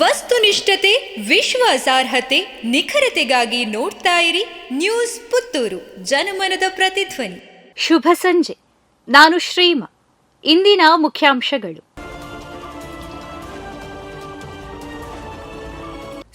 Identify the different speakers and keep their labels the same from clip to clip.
Speaker 1: ವಸ್ತುನಿಷ್ಠತೆ ವಿಶ್ವಾಸಾರ್ಹತೆ ನಿಖರತೆಗಾಗಿ ನೋಡ್ತಾ ಇರಿ ನ್ಯೂಸ್ ಪುತ್ತೂರು ಜನಮನದ ಪ್ರತಿಧ್ವನಿ
Speaker 2: ಶುಭ ಸಂಜೆ ನಾನು ಶ್ರೀಮ ಇಂದಿನ ಮುಖ್ಯಾಂಶಗಳು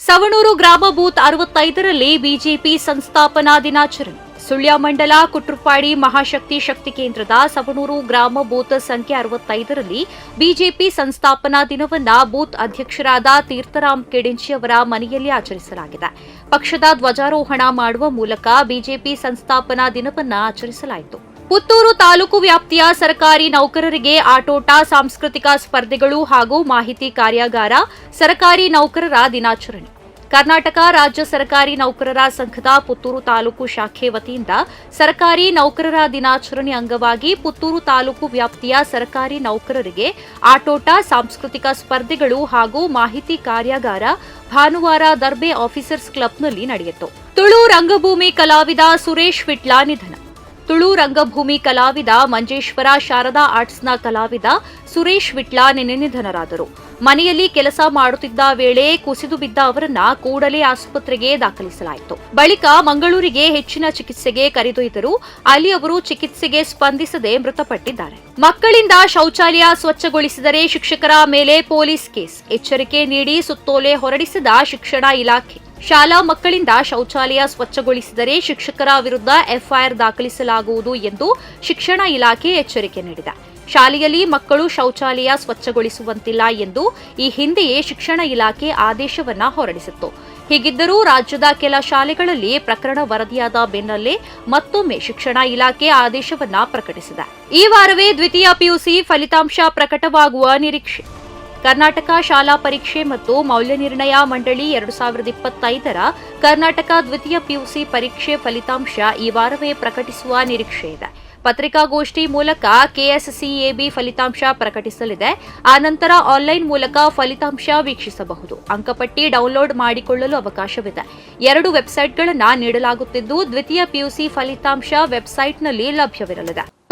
Speaker 2: ಸವಣೂರು ಗ್ರಾಮ ಬೂತ್ ಅರವತ್ತೈದರಲ್ಲಿ ಬಿಜೆಪಿ ಸಂಸ್ಥಾಪನಾ ದಿನಾಚರಣೆ ಸುಳ್ಯ ಮಂಡಲ ಕುಟ್ರುಪಾಡಿ ಮಹಾಶಕ್ತಿ ಶಕ್ತಿ ಕೇಂದ್ರದ ಸವಣೂರು ಗ್ರಾಮ ಬೂತ್ ಸಂಖ್ಯೆ ಅರವತ್ತೈದರಲ್ಲಿ ಬಿಜೆಪಿ ಸಂಸ್ಥಾಪನಾ ದಿನವನ್ನ ಬೂತ್ ಅಧ್ಯಕ್ಷರಾದ ತೀರ್ಥರಾಮ್ ಕೆಡಿಂಚಿ ಅವರ ಮನೆಯಲ್ಲಿ ಆಚರಿಸಲಾಗಿದೆ ಪಕ್ಷದ ಧ್ವಜಾರೋಹಣ ಮಾಡುವ ಮೂಲಕ ಬಿಜೆಪಿ ಸಂಸ್ಥಾಪನಾ ದಿನವನ್ನ ಆಚರಿಸಲಾಯಿತು ಪುತ್ತೂರು ತಾಲೂಕು ವ್ಯಾಪ್ತಿಯ ಸರ್ಕಾರಿ ನೌಕರರಿಗೆ ಆಟೋಟ ಸಾಂಸ್ಕೃತಿಕ ಸ್ಪರ್ಧೆಗಳು ಹಾಗೂ ಮಾಹಿತಿ ಕಾರ್ಯಾಗಾರ ಸರ್ಕಾರಿ ನೌಕರರ ದಿನಾಚರಣೆ ಕರ್ನಾಟಕ ರಾಜ್ಯ ಸರ್ಕಾರಿ ನೌಕರರ ಸಂಘದ ಪುತ್ತೂರು ತಾಲೂಕು ಶಾಖೆ ವತಿಯಿಂದ ಸರ್ಕಾರಿ ನೌಕರರ ದಿನಾಚರಣೆ ಅಂಗವಾಗಿ ಪುತ್ತೂರು ತಾಲೂಕು ವ್ಯಾಪ್ತಿಯ ಸರ್ಕಾರಿ ನೌಕರರಿಗೆ ಆಟೋಟ ಸಾಂಸ್ಕೃತಿಕ ಸ್ಪರ್ಧೆಗಳು ಹಾಗೂ ಮಾಹಿತಿ ಕಾರ್ಯಾಗಾರ ಭಾನುವಾರ ದರ್ಬೆ ಆಫೀಸರ್ಸ್ ಕ್ಲಬ್ನಲ್ಲಿ ನಡೆಯಿತು ತುಳು ರಂಗಭೂಮಿ ಕಲಾವಿದ ಸುರೇಶ್ ವಿಟ್ಲಾ ನಿಧನ ತುಳು ರಂಗಭೂಮಿ ಕಲಾವಿದ ಮಂಜೇಶ್ವರ ಶಾರದಾ ಆರ್ಟ್ಸ್ನ ಕಲಾವಿದ ಸುರೇಶ್ ವಿಟ್ಲ ನಿನ್ನೆ ನಿಧನರಾದರು ಮನೆಯಲ್ಲಿ ಕೆಲಸ ಮಾಡುತ್ತಿದ್ದ ವೇಳೆ ಕುಸಿದು ಬಿದ್ದ ಅವರನ್ನ ಕೂಡಲೇ ಆಸ್ಪತ್ರೆಗೆ ದಾಖಲಿಸಲಾಯಿತು ಬಳಿಕ ಮಂಗಳೂರಿಗೆ ಹೆಚ್ಚಿನ ಚಿಕಿತ್ಸೆಗೆ ಕರೆದೊಯ್ದರು ಅಲ್ಲಿ ಅವರು ಚಿಕಿತ್ಸೆಗೆ ಸ್ಪಂದಿಸದೆ ಮೃತಪಟ್ಟಿದ್ದಾರೆ ಮಕ್ಕಳಿಂದ ಶೌಚಾಲಯ ಸ್ವಚ್ಛಗೊಳಿಸಿದರೆ ಶಿಕ್ಷಕರ ಮೇಲೆ ಪೊಲೀಸ್ ಕೇಸ್ ಎಚ್ಚರಿಕೆ ನೀಡಿ ಸುತ್ತೋಲೆ ಹೊರಡಿಸಿದ ಶಿಕ್ಷಣ ಇಲಾಖೆ ಶಾಲಾ ಮಕ್ಕಳಿಂದ ಶೌಚಾಲಯ ಸ್ವಚ್ಛಗೊಳಿಸಿದರೆ ಶಿಕ್ಷಕರ ವಿರುದ್ಧ ಎಫ್ಐಆರ್ ದಾಖಲಿಸಲಾಗುವುದು ಎಂದು ಶಿಕ್ಷಣ ಇಲಾಖೆ ಎಚ್ಚರಿಕೆ ನೀಡಿದೆ ಶಾಲೆಯಲ್ಲಿ ಮಕ್ಕಳು ಶೌಚಾಲಯ ಸ್ವಚ್ಛಗೊಳಿಸುವಂತಿಲ್ಲ ಎಂದು ಈ ಹಿಂದೆಯೇ ಶಿಕ್ಷಣ ಇಲಾಖೆ ಆದೇಶವನ್ನ ಹೊರಡಿಸಿತ್ತು ಹೀಗಿದ್ದರೂ ರಾಜ್ಯದ ಕೆಲ ಶಾಲೆಗಳಲ್ಲಿ ಪ್ರಕರಣ ವರದಿಯಾದ ಬೆನ್ನಲ್ಲೇ ಮತ್ತೊಮ್ಮೆ ಶಿಕ್ಷಣ ಇಲಾಖೆ ಆದೇಶವನ್ನ ಪ್ರಕಟಿಸಿದೆ ಈ ವಾರವೇ ದ್ವಿತೀಯ ಪಿಯುಸಿ ಫಲಿತಾಂಶ ಪ್ರಕಟವಾಗುವ ನಿರೀಕ್ಷೆ ಕರ್ನಾಟಕ ಶಾಲಾ ಪರೀಕ್ಷೆ ಮತ್ತು ಮೌಲ್ಯನಿರ್ಣಯ ಮಂಡಳಿ ಎರಡು ಸಾವಿರದ ಇಪ್ಪತ್ತೈದರ ಕರ್ನಾಟಕ ದ್ವಿತೀಯ ಪಿಯುಸಿ ಪರೀಕ್ಷೆ ಫಲಿತಾಂಶ ಈ ವಾರವೇ ಪ್ರಕಟಿಸುವ ನಿರೀಕ್ಷೆ ಇದೆ ಪತ್ರಿಕಾಗೋಷ್ಠಿ ಮೂಲಕ ಕೆಎಸ್ಸಿಎಬಿ ಫಲಿತಾಂಶ ಪ್ರಕಟಿಸಲಿದೆ ಆನಂತರ ಆನ್ಲೈನ್ ಮೂಲಕ ಫಲಿತಾಂಶ ವೀಕ್ಷಿಸಬಹುದು ಅಂಕಪಟ್ಟಿ ಡೌನ್ಲೋಡ್ ಮಾಡಿಕೊಳ್ಳಲು ಅವಕಾಶವಿದೆ ಎರಡು ವೆಬ್ಸೈಟ್ಗಳನ್ನು ನೀಡಲಾಗುತ್ತಿದ್ದು ದ್ವಿತೀಯ ಪಿಯುಸಿ ಫಲಿತಾಂಶ ವೆಬ್ಸೈಟ್ನಲ್ಲಿ ಲಭ್ಯವಿರಲಿದೆ